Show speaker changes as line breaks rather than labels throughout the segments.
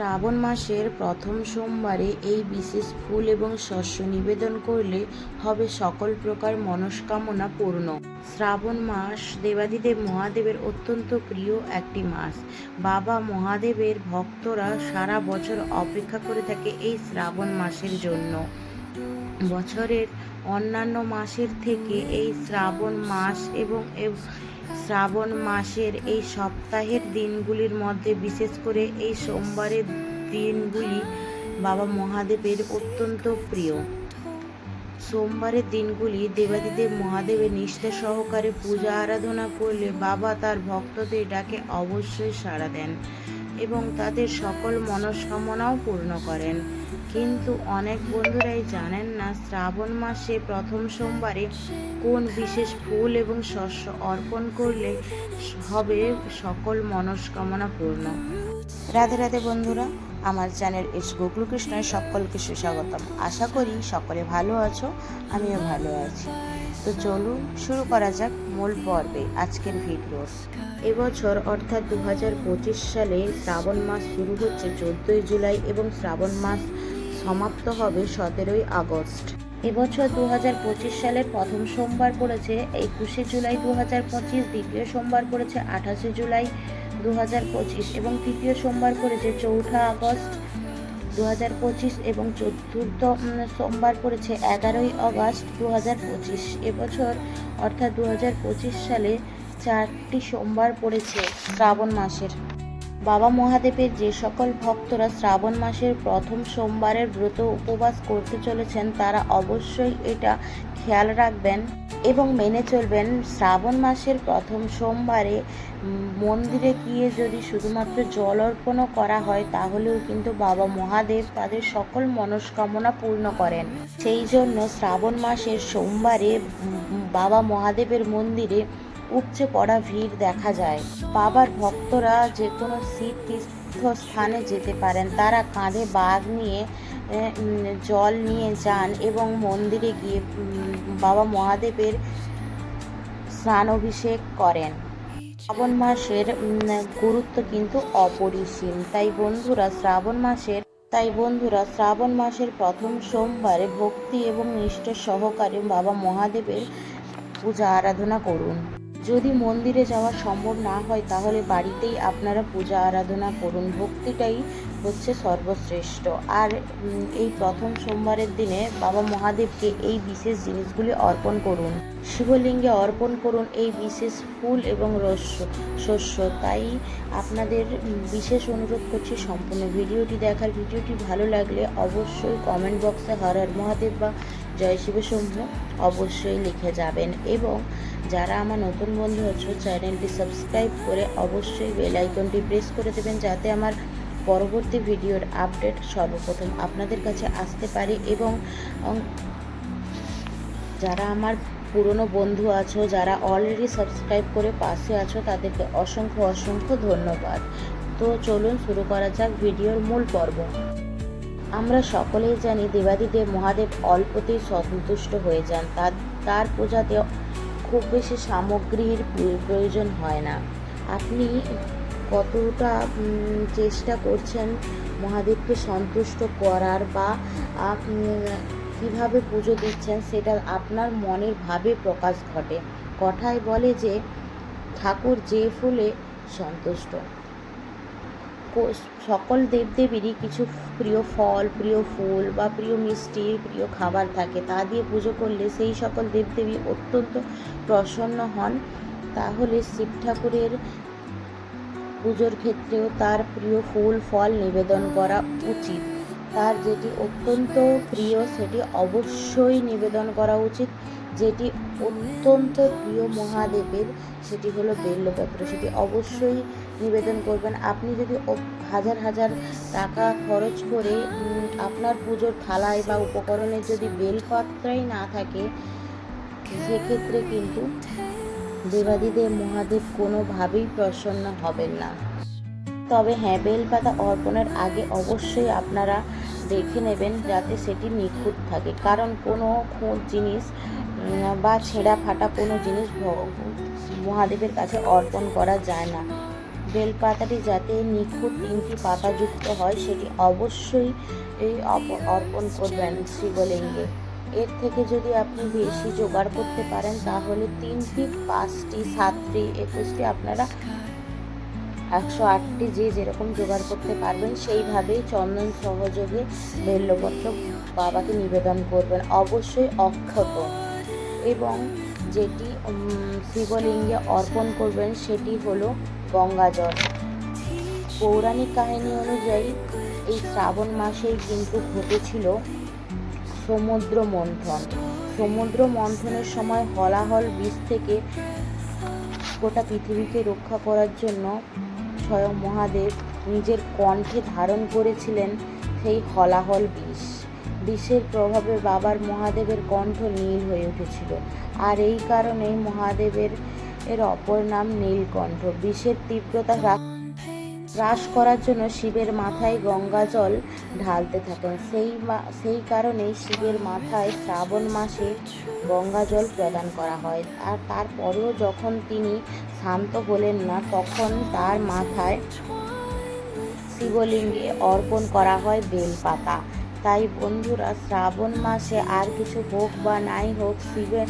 শ্রাবণ মাসের প্রথম সোমবারে এই বিশেষ ফুল এবং শস্য নিবেদন করলে হবে সকল প্রকার মনস্কামনা পূর্ণ। শ্রাবণ মাস দেবাদিদেব মহাদেবের অত্যন্ত প্রিয় একটি মাস। বাবা মহাদেবের ভক্তরা সারা বছর অপেক্ষা করে থাকে এই শ্রাবণ মাসের জন্য। বছরের অন্যান্য মাসের থেকে এই শ্রাবণ মাস এবং শ্রাবণ মাসের এই সপ্তাহের দিনগুলির মধ্যে, বিশেষ করে এই সোমবারের দিনগুলি বাবা মহাদেবের অত্যন্ত প্রিয়। সোমবারের দিনগুলি দেবাদিদেব মহাদেবের নিষ্ঠা সহকারে পূজা, আরাধনা করলে বাবা তার ভক্তদের ডাকে অবশ্যই সাড়া দেন। এবং তাদের সকল মনস্কামনাও পূর্ণ করেন। কিন্তু অনেক বন্ধুরাই জানেন না শ্রাবণ মাসে প্রথম সোমবারে কোন বিশেষ ফুল এবং শস্য অর্পণ করলে হবে সকল মনস্কামনা পূর্ণ। রাধে রাধে বন্ধুরা, আমার চ্যানেল এস গোকুল কৃষ্ণের সকলকে সুস্বাগতম। আশা করি সকলে ভালো আছো, আমিও ভালো আছি। তো চলুন শুরু করা যাক মূল পর্বে আজকের ভিডিও। এবছর অর্থাৎ দু হাজার পঁচিশ সালে শ্রাবণ মাস শুরু হচ্ছে চোদ্দোই জুলাই এবং শ্রাবণ মাস সমাপ্ত হবে সতেরোই আগস্ট। এবছর দু হাজার পঁচিশ সালের প্রথম সোমবার পড়েছে, একুশে জুলাই দু হাজার পঁচিশ, দ্বিতীয় সোমবার পড়েছে আঠাশে জুলাই দু হাজার পঁচিশ এবং তৃতীয় সোমবার পড়েছে চৌঠা আগস্ট। দু হাজার পঁচিশ এবং চতুর্থ সোমবার পড়েছে এগারোই অগস্ট দু হাজার পঁচিশ। এবছর, অর্থাৎ দু হাজার পঁচিশ সালে চারটি সোমবার পড়েছে শ্রাবণ মাসের। বাবা মহাদেবের যে সকল ভক্তরা শ্রাবণ মাসের প্রথম সোমবারের ব্রত উপবাস করতে চলেছেন, তারা অবশ্যই এটা খেয়াল রাখবেন এবং মেনে চলবেন, শ্রাবণ মাসের প্রথম সোমবারে মন্দিরে গিয়ে যদি শুধুমাত্র জল অর্পণও করা হয়, তাহলেও কিন্তু বাবা মহাদেব তাদের সকল মনস্কামনা পূর্ণ করেন। সেই জন্য শ্রাবণ মাসের সোমবারে বাবা মহাদেবের মন্দিরে উপচে পড়া ভিড় দেখা যায়। বাবার ভক্তরা যে কোনো শীত তীর্থস্থানে যেতে পারেন। তারা কাঁধে বাঘ নিয়ে জল নিয়ে যান এবং মন্দিরে গিয়ে বাবা মহাদেবের স্নান অভিষেক করেন। শ্রাবণ মাসের গুরুত্ব কিন্তু অপরিসীম। তাই বন্ধুরা, শ্রাবণ মাসের, তাই বন্ধুরা, শ্রাবণ মাসের প্রথম সোমবারে ভক্তি এবং নিষ্ঠা সহকারে বাবা মহাদেবের পূজা আরাধনা করুন। যদি মন্দিরে যাওয়া সম্ভব না হয়, তাহলে বাড়িতেই আপনারা পূজা আরাধনা করুন। ভক্তিটাই হচ্ছে সর্বশ্রেষ্ঠ। আর এই প্রথম সোমবারের দিনে বাবা মহাদেবকে এই বিশেষ জিনিসগুলি অর্পণ করুন। শিবলিঙ্গে অর্পণ করুন এই বিশেষ ফুল এবং রস্য শস্য। তাই আপনাদের বিশেষ অনুরোধ করছি সম্পূর্ণ ভিডিওটি দেখার। ভিডিওটি ভালো লাগলে অবশ্যই কমেন্ট বক্সে হর মহাদেব বা জয় শিব শম্ভু অবশ্যই লিখে যাবেন এবং যারা আমার নতুন বন্ধু আছো, চ্যানেলটি সাবস্ক্রাইব করে অবশ্যই বেল আইকনটি প্রেস করে দেবেন যাতে আমার পরবর্তী ভিডিওর আপডেট সর্বপ্রথম আপনাদের কাছে আসতে পারে এবং যারা আমার পুরনো বন্ধু আছো, যারা অলরেডি সাবস্ক্রাইব করে পাশে আছো, তাদেরকে অসংখ্য অসংখ্য ধন্যবাদ। তো চলুন শুরু করা যাক ভিডিওর মূল পর্ব। আমরা সকলেই জানি দেবাদিদেব মহাদেব অল্পতেই সন্তুষ্ট হয়ে যান। তার তার পূজাতে খুব বেশি সামগ্রীর প্রয়োজন হয় না। আপনি কতটা চেষ্টা করছেন মহাদেবকে সন্তুষ্ট করার বা কীভাবে পুজো দিচ্ছেন সেটা আপনার মনের ভাবে প্রকাশ ঘটে। কথায় বলে যে, ঠাকুর যে ফুলে সন্তুষ্ট। সকল দেবদেবীরই কিছু প্রিয় ফল, প্রিয় ফুল বা প্রিয় মিষ্টি, প্রিয় খাবার থাকে। তা দিয়ে পুজো করলে সেই সকল দেবদেবী অত্যন্ত প্রসন্ন হন। তাহলে শিব ঠাকুরের পুজোর ক্ষেত্রেও তার প্রিয় ফুল, ফল নিবেদন করা উচিত। তার যেটি অত্যন্ত প্রিয়, সেটি অবশ্যই নিবেদন করা উচিত। যেটি অত্যন্ত প্রিয় মহাদেবের, সেটি হলো বেল্লপত্র। সেটি অবশ্যই নিবেদন করবেন। আপনি যদি হাজার হাজার টাকা খরচ করে আপনার পুজোর থালায় বা উপকরণে যদি বেলপাত্রাই না থাকে, সেক্ষেত্রে কিন্তু দেবাদিদেব মহাদেব কোনোভাবেই প্রসন্ন হবেন না। তবে হ্যাঁ বেলপাতা অর্পণের আগে অবশ্যই আপনারা দেখে নেবেন যাতে সেটি নিখুঁত থাকে। কারণ কোনো জিনিস বা ছেঁড়া ফাটা কোনো জিনিস মহাদেবের কাছে অর্পণ করা যায় না। বেলপাতাটি যাতে নিখুঁত তিনটি পাতাযুক্ত হয়, সেটি অবশ্যই এই অর্পণ করবেন শিবলিঙ্গে। এর থেকে যদি আপনি বেশি জোগাড় করতে পারেন, তাহলে তিনটি, পাঁচটি, সাতটি, একুশটি, আপনারা একশো আটটি যে যেরকম জোগাড় করতে পারবেন, সেইভাবেই চন্দন সহযোগে বেল্লপত্র বাবাকে নিবেদন করবেন। অবশ্যই অক্ষত। এবং যেটি শিবলিঙ্গে অর্পণ করবেন সেটি হলো গঙ্গাজল। পৌরাণিক কাহিনী অনুযায়ী, এই শ্রাবণ মাসেই কিন্তু ঘটেছিল সমুদ্র মন্থন। সমুদ্র মন্থনের সময় হলাহল বীজ থেকে গোটা পৃথিবীকে রক্ষা করার জন্য স্বয়ং মহাদেব নিজের কণ্ঠে ধারণ করেছিলেন সেই হলাহল বিষ বিষের প্রভাবে বাবার মহাদেবের কণ্ঠ নীল হয়ে উঠেছিল। আর এই কারণেই মহাদেবের এর অপর নাম নীলকণ্ঠ। বিষের তীব্রতা হ্রাস করার জন্য শিবের মাথায় গঙ্গা জল ঢালতে থাকেন। সেই সেই কারণেই শিবের মাথায় শ্রাবণ মাসে গঙ্গা জল প্রদান করা হয়। আর তারপরেও যখন তিনি শান্ত হলেন না, তখন তার মাথায় শিবলিঙ্গে অর্পণ করা হয় বেলপাতা। তাই বন্ধুরা, শ্রাবণ মাসে আর কিছু হোক বা নাই হোক, শিবের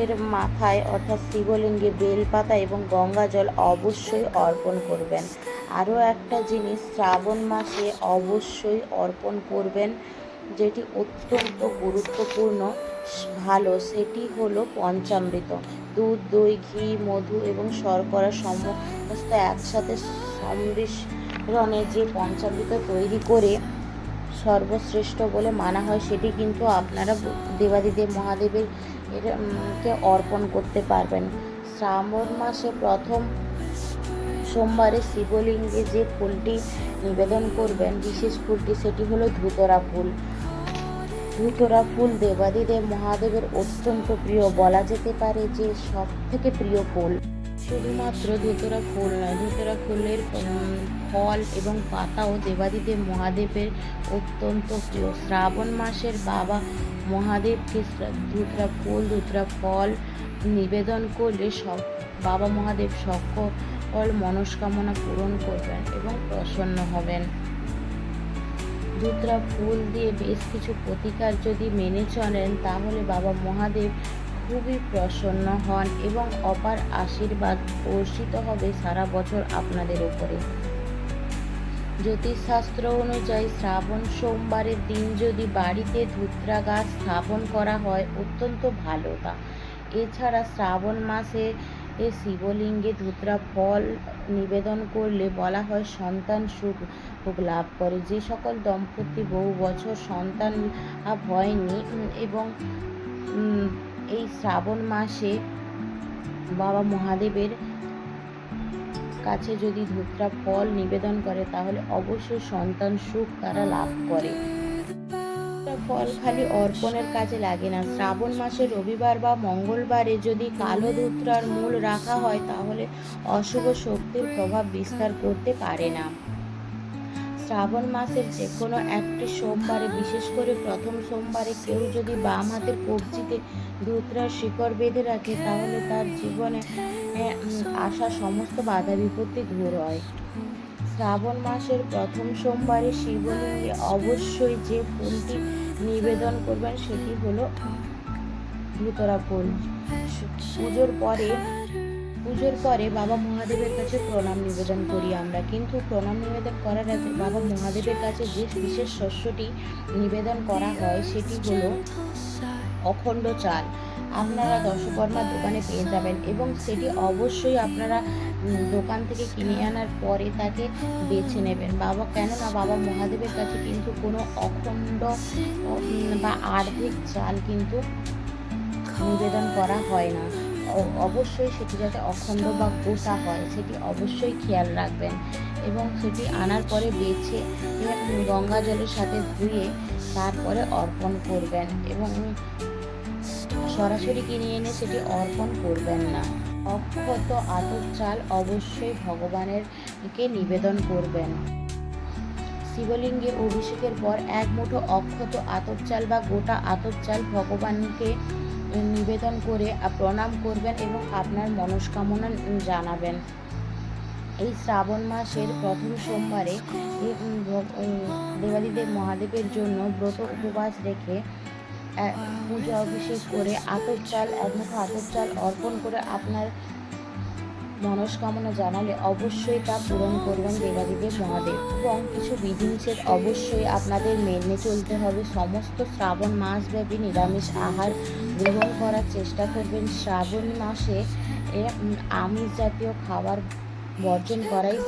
এর মাথায় অর্থাৎ শিবলিঙ্গে বেলপাতা এবং গঙ্গা জল অবশ্যই অর্পণ করবেন। আরও একটা জিনিস, শ্রাবণ মাসে অবশ্যই অর্পণ করবেন যেটি অত্যন্ত গুরুত্বপূর্ণ, ভালো, সেটি হলো পঞ্চামৃত। দুধ, দই, ঘি, মধু এবং শর্করা সমস্ত একসাথে সম্মিশ্রণে যে পঞ্চামৃত তৈরি করে সর্বশ্রেষ্ঠ বলে মানা হয়, সেটি কিন্তু আপনারা দেবাদিদেব মহাদেবের কে অর্পণ করতে পারবেন। শ্রাবণ মাসে প্রথম সোমবারে শিবলিঙ্গে যে ফুলটি নিবেদন করবেন, বিশেষ ফুলটি, সেটি হলো ধুতরা ফুল। ধুতরা ফুল দেবাদিদেব মহাদেবের অত্যন্ত প্রিয়, বলা যেতে পারে যে সব থেকে প্রিয় ফুল। শুধুমাত্র ধুতরা ফুল নয়, ধুতরা ফুলের ফল এবং পাতাও দেবাদিদেব মহাদেবের অত্যন্ত প্রিয়। শ্রাবণ মাসের বাবা মহাদেবকে ধুতরা ফুল ধুতরা ফল নিবেদন করলে সব, বাবা মহাদেব সকল মনস্কামনা পূরণ করবেন এবং প্রসন্ন হবেন। ধুতরা ফুল দিয়ে বেশ কিছু প্রতিকার যদি মেনে চলেন, তাহলে বাবা মহাদেব খুবই প্রসন্ন হন এবং অপার আশীর্বাদ বর্ষিত হবে সারা বছর আপনাদের উপরে। জ্যোতিষশাস্ত্র অনুযায়ী শ্রাবণ সোমবারের দিন যদি বাড়িতে ধুতরা গাছ স্থাপন করা হয়, অত্যন্ত ভালো তা। এছাড়া শ্রাবণ মাসে এ শিবলিঙ্গে ধুতরা ফল নিবেদন করলে বলা হয় সন্তান সুখ লাভ করে। যে সকল দম্পতি বহু বছর সন্তান লাভ হয়নি এবং এই শ্রাবণ মাসে বাবা মহাদেবের কাছে যদি ধুতরা ফল নিবেদন করে, তাহলে অবশ্যই সন্তান সুখ তারা লাভ করে। ফল খালি অর্পণের কাজে লাগে না। শ্রাবণ মাসে রবিবার বা মঙ্গলবারে যদি কালো ধুতরার মূল রাখা হয়, তাহলে অশুভ শক্তির প্রভাব বিস্তার করতে পারে না। শ্রাবণ মাসের যে কোনো একটি সোমবারে, বিশেষ করে প্রথম সোমবারে কেউ যদি বাম হাতের কবজিতে ধুতরার শিকড় বেঁধে রাখে, তাহলে তার জীবনে আসা সমস্ত বাধা বিপত্তি দূর হয়। শ্রাবণ মাসের প্রথম সোমবারে শিবলিঙ্গে অবশ্যই যে ফুলটি নিবেদন করবেন, সেটি হলো ধুতরা ফুল। পুজোর পরে পুজোর পরে বাবা মহাদেবের কাছে প্রণাম নিবেদন করি আমরা। কিন্তু প্রণাম নিবেদন করার আগে বাবা মহাদেবের কাছে যে বিশেষ শস্যটি নিবেদন করা হয় সেটি হলো অখণ্ড চাল। আপনারা দশকর্মার দোকানে পেয়ে যাবেন এবং সেটি অবশ্যই আপনারা দোকান থেকে কিনে আনার পরে তাকে বেছে নেবেন। বাবা, কেননা বাবা মহাদেবের কাছে কিন্তু কোনো অখণ্ড বা আর্ধেক চাল কিন্তু নিবেদন করা হয় না। অবশ্যই সেটি যাতে অখণ্ড বা গোটা হয়, সেটি অবশ্যই খেয়াল রাখবেন। এবং সেটি আনার পরে বেছে গঙ্গা জলের সাথে ধুয়ে তারপরে অর্পণ করবেন এবং সরাসরি কিনে এনে সেটি অর্পণ করবেন না। অক্ষত আতর চাল অবশ্যই ভগবানের কে নিবেদন করবেন। শিবলিঙ্গে অভিষেকের পর এক মুঠো অক্ষত আতর চাল বা গোটা আতর চাল ভগবানকে নিবেদন করে প্রণাম করবেন এবং আপনার মনস্কামনা জানাবেন। এই শ্রাবণ মাসের প্রথম সোমবারে দেবাদিদেব মহাদেবের জন্য ব্রত উপবাস রেখে পূজা অভিষেক করে আতর চাল এক মুখ আতপ চাল অর্পণ করে আপনার মনস্কামনা জানালে অবশ্যই তা পূরণ করবেন দেবাদিদেব মহাদেব এবং কিছু বিধিনিষেধ অবশ্যই আপনাদের মেনে চলতে হবে। সমস্ত শ্রাবণ মাসব্যাপী নিরামিষ আহার গ্রহণ করার চেষ্টা করবেন। শ্রাবণ মাসে আমিষ জাতীয় খাবার বর্জন করাই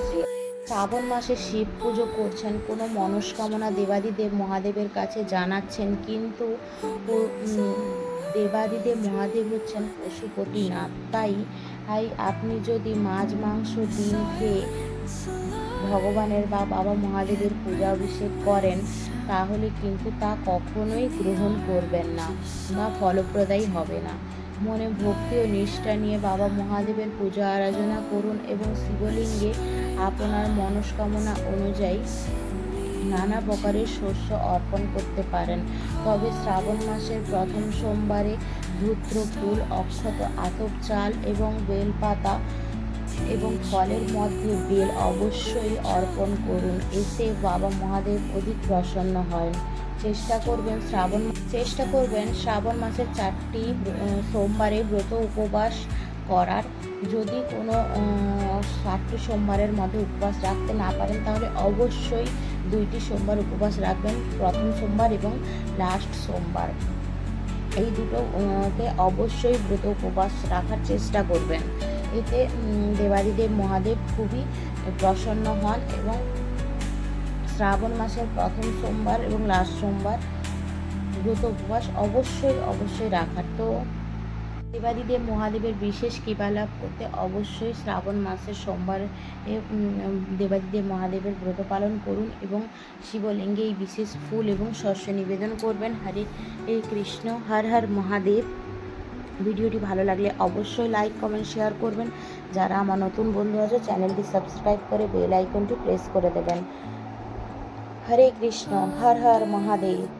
শ্রাবণ মাসে শিব পুজো করছেন, কোনো মনস্কামনা দেবাদিদেব মহাদেবের কাছে জানাচ্ছেন, কিন্তু দেবাদিদেব মহাদেব হচ্ছেন পশুপতিনাথ। তাই তাই আপনি যদি মাছ, মাংস, ডিম খেয়ে ভগবানের বা বাবা মহাদেবের পূজা অভিষেক করেন, তাহলে কিন্তু তা কখনোই গ্রহণ করবেন না বা ফলপ্রদায়ী হবে না। মনে ভক্তি ও নিষ্ঠা নিয়ে বাবা মহাদেবের পূজা আরাধনা করুন এবং শিবলিঙ্গে আপনার মনস্কামনা অনুযায়ী নানা প্রকারের শস্য অর্পণ করতে পারেন। তবে শ্রাবণ মাসের প্রথম সোমবারে ধূত্র, ফুল, অক্ষত, আতপ, চাল এবং বেলপাতা এবং ফলের মধ্যে বেল অবশ্যই অর্পণ করুন। এতে বাবা মহাদেব অধিক প্রসন্ন হয় চেষ্টা করবেন শ্রাবণ চেষ্টা করবেন শ্রাবণ মাসের চারটি সোমবারে ব্রত উপবাস করার। যদি কোনো চারটি সোমবারের মধ্যে উপবাস রাখতে না পারেন, তাহলে অবশ্যই দুইটি সোমবার উপবাস রাখবেন প্রথম সোমবার এবং লাস্ট সোমবার। এই দুটো আহ, অবশ্যই ব্রত উপবাস রাখার চেষ্টা করবেন। এতে দেবাদিদেব মহাদেব খুবই প্রসন্ন হন এবং শ্রাবণ মাসের প্রথম সোমবার এবং লাস্ট সোমবার ব্রত উপবাস অবশ্যই অবশ্যই রাখার। তো দেবাদিদেব মহাদেবের বিশেষ কৃপা লাভ করতে অবশ্যই শ্রাবণ মাসের সোমবার দেবাদিদেব মহাদেবের ব্রত পালন করুন এবং শিবলিঙ্গে এই বিশেষ ফুল এবং শস্য নিবেদন করবেন। হরে কৃষ্ণ, হর হর মহাদেব। ভিডিওটি ভালো লাগলে অবশ্যই লাইক, কমেন্ট, শেয়ার করবেন। যারা আমার নতুন বন্ধু আছে, চ্যানেলটি সাবস্ক্রাইব করে বেল আইকনটি প্রেস করে দেবেন। হরে কৃষ্ণ, হর হর মহাদেব।